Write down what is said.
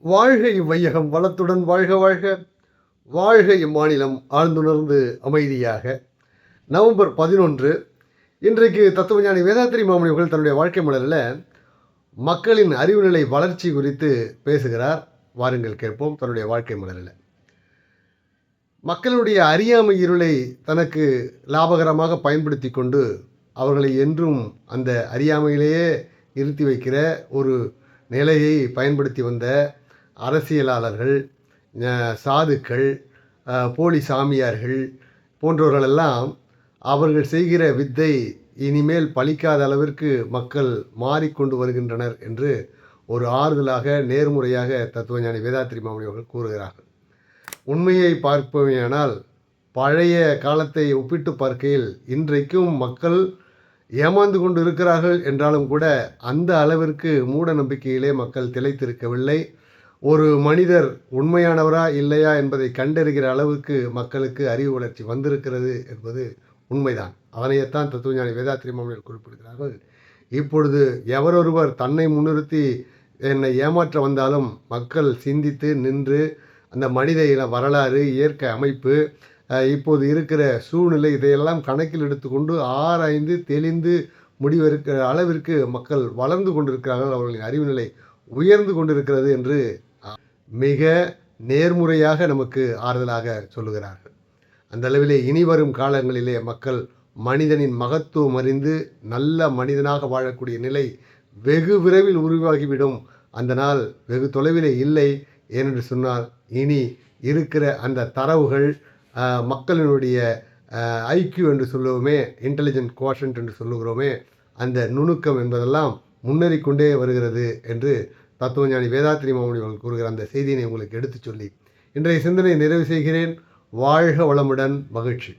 வாழ்க இவ்வையகம் வளத்துடன் வாழ்க வாழ்க. வாழ்க இம்மாநிலம் ஆழ்ந்துணர்ந்து அமைதியாக. நவம்பர் பதினொன்று இன்றைக்கு தத்துவஞானி வேதாத்திரி மாமணிவர்கள் தன்னுடைய வாழ்க்கை மலரில் மக்களின் அறிவு நிலை வளர்ச்சி குறித்து பேசுகிறார். வாருங்கள் கேட்போம் தன்னுடைய வாழ்க்கை மலரில். மக்களுடைய அறியாமை இருளை தனக்கு லாபகரமாக பயன்படுத்தி கொண்டு அவர்களை என்றும் அந்த அறியாமையிலேயே இருத்தி வைக்கிற ஒரு நிலையை பயன்படுத்தி வந்த அரசியலாளர்கள் சாதுக்கள் போலி சாமியார்கள் போன்றவர்களெல்லாம் அவர்கள் செய்கிற வித்தை இனிமேல் பலிக்காத அளவிற்கு மக்கள் மாறிக்கொண்டு வருகின்றனர் என்று ஒரு ஆறுதலாக நேர்முறையாக தத்துவஞானி வேதாத்திரி மாமணி அவர்கள் கூறுகிறார்கள். உண்மையை பார்ப்பவையானால் பழைய காலத்தை ஒப்பிட்டு பார்க்கையில் இன்றைக்கும் மக்கள் ஏமாந்து கொண்டு இருக்கிறார்கள் என்றாலும் கூட அந்த அளவிற்கு மூட நம்பிக்கையிலே மக்கள் திளைத்திருக்கவில்லை. ஒரு மனிதர் உண்மையானவரா இல்லையா என்பதை கண்டறிகிற அளவுக்கு மக்களுக்கு அறிவு வளர்ச்சி வந்திருக்கிறது என்பது உண்மைதான். அதனையத்தான் தத்துவஞானி வேதாத்திரி மாமனில் குறிப்பிடுகிறார்கள். இப்பொழுது எவரொருவர் தன்னை முன்னிறுத்தி என்னை ஏமாற்ற வந்தாலும் மக்கள் சிந்தித்து நின்று அந்த மனித இன வரலாறு இயற்கை அமைப்பு இப்போது இருக்கிற சூழ்நிலை இதையெல்லாம் கணக்கில் எடுத்துக்கொண்டு ஆராய்ந்து தெளிந்து முடிவெடுக்கிற அளவிற்கு மக்கள் வளர்ந்து கொண்டிருக்கிறார்கள். அவர்களின் அறிவு நிலை உயர்ந்து கொண்டிருக்கிறது என்று மிக நேர்முறையாக நமக்கு ஆறுதலாக சொல்லுகிறார்கள். அந்த அளவிலே இனி வரும் காலங்களிலே மக்கள் மனிதனின் மகத்துவம் அறிந்து நல்ல மனிதனாக வாழக்கூடிய நிலை வெகு விரைவில் உருவாகிவிடும். அந்த நாள் வெகு தொலைவிலே இல்லை ஏனென்று சொன்னால் இனி இருக்கிற அந்த தரவுகள் மக்களினுடைய ஐக்யூ என்று சொல்லுவோமே இன்டெலிஜென்ட் கோஷன்ட் என்று சொல்லுகிறோமே அந்த நுணுக்கம் என்பதெல்லாம் முன்னேறிக்கொண்டே வருகிறது என்று தத்துவஞானி வேதாத்திரி மாமணி அவர்கள் கூறுகிற அந்த செய்தியினை உங்களுக்கு எடுத்துச் சொல்லி இன்றைய சிந்தனை நிறைவு செய்கிறேன். வாழ்க வளமுடன் மகிழ்ச்சி.